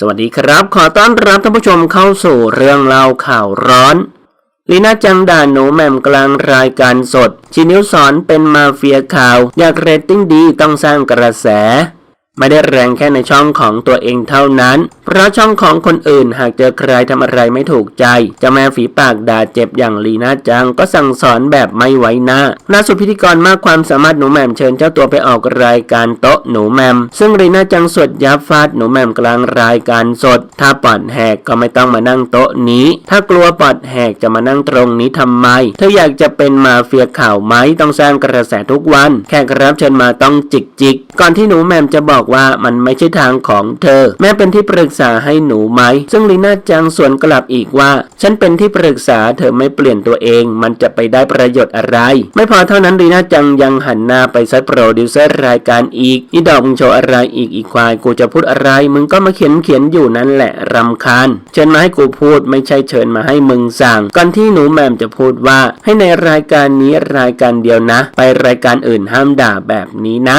สวัสดีครับ ขอต้อนรับท่านผู้ชมเข้าสู่เรื่องเล่าข่าวร้อน ลีน่าจังด่าหนูแหม่มกลางรายการสด ชินิวสอนเป็นมาเฟียข่าว อยากเรตติ้งดีต้องสร้างกระแส ไม่ได้แรงแค่ในช่องของตัวเองเท่านั้น เพราะช่องของคนอื่นหากเจอใครทำอะไรไม่ถูกใจเจะแม่ฝีปากด่าเจ็บอย่างลีน่าจังก็สั่งสอนแบบไม่ไว้หน้าล่าสุดพิธีกรมากความสามารถหนูแมมเชิญเจ้าตัวไปออกรายการโต๊ะหนูแมม ซึ่งลีน่าจังสวดยับฟาดหนูแมมกลางรายการสด ถ้าปอดแหกก็ไม่ต้องมานั่งโต๊ะนี้ ถ้ากลัวปอดแหกจะมานั่งตรงนี้ทำไม เธออยากจะเป็นมาเฟียข่าวไหมต้องสร้างกระแสทุกวัน แขกรับเชิญมาต้องจิกจิกก่อนที่หนูแมมจะบอกว่ามันไม่ใช่ทางของเธอ แม่เป็นที่ปรึกษาให้หนูไหม ซึ่งลีน่าจังส่วนกลับอีกว่า ฉันเป็นที่ปรึกษาเธอไม่เปลี่ยนตัวเอง มันจะไปได้ประโยชน์อะไร ไม่พอเท่านั้นลีน่าจังยังหันหน้าไปซัดโปรดิวเซอร์รายการอีกอีดอกมึงโชว์อะไรอีกอีควายกูจะพูดอะไร มึงก็มาเขียนเขียนอยู่นั่นแหละรำคาญเชิญมาให้กูพูดไม่ใช่เชิญมาให้มึงสั่ง ก่อนที่หนูแหม่มจะพูดว่า ให้ในรายการนี้รายการเดียวนะ ไปรายการอื่นห้ามด่าแบบนี้นะ